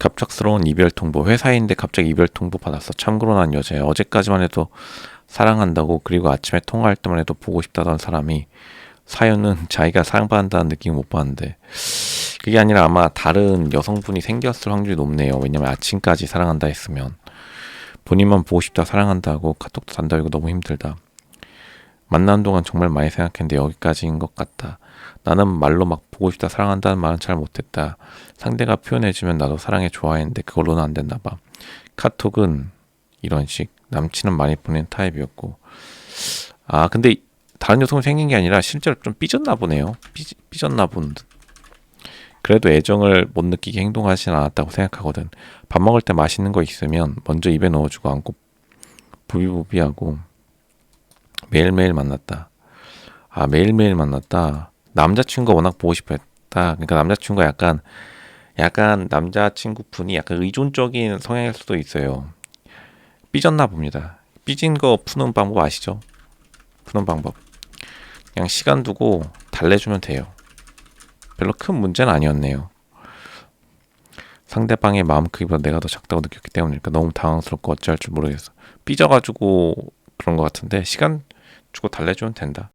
갑작스러운 이별 통보 회사인데 갑자기 이별 통보 받았어 참고로 난 여자야 어제까지만 해도 사랑한다고 그리고 아침에 통화할 때만 해도 보고 싶다던 사람이 사연은 자기가 사랑받는다는 느낌 못 받는데. 그게 아니라 아마 다른 여성분이 생겼을 확률이 높네요. 왜냐면 아침까지 사랑한다 했으면. 본인만 보고 싶다 사랑한다고 카톡도 단다 이거 너무 힘들다 만나는 동안 정말 많이 생각했는데 여기까지인 것 같다 나는 말로 막 보고 싶다 사랑한다는 말은 잘 못했다 상대가 표현해주면 나도 사랑해 좋아했는데 그걸로는 안 됐나 봐. 카톡은 이런 식 남친은 많이 보낸 타입이었고 아 근데 다른 여성이 생긴 게 아니라 실제로 좀 삐졌나 보네요. 삐, 삐졌나 본 듯. 그래도 애정을 못 느끼게 행동하진 않았다고 생각하거든. 밥 먹을 때 맛있는 거 있으면 먼저 입에 넣어주고 안고 부비부비하고 매일매일 만났다. 아 매일매일 만났다. 남자친구가 워낙 보고 싶어 했다. 그러니까 남자친구가 약간 약간 남자친구분이 약간 의존적인 성향일 수도 있어요. 삐졌나 봅니다. 삐진 거 푸는 방법 아시죠? 푸는 방법. 그냥 시간 두고 달래주면 돼요. 별로 큰 문제는 아니었네요. 상대방의 마음 크기보다 내가 더 작다고 느꼈기 때문이니까 너무 당황스럽고 어찌할 줄 모르겠어. 삐져가지고 그런 것 같은데 시간 주고 달래주면 된다.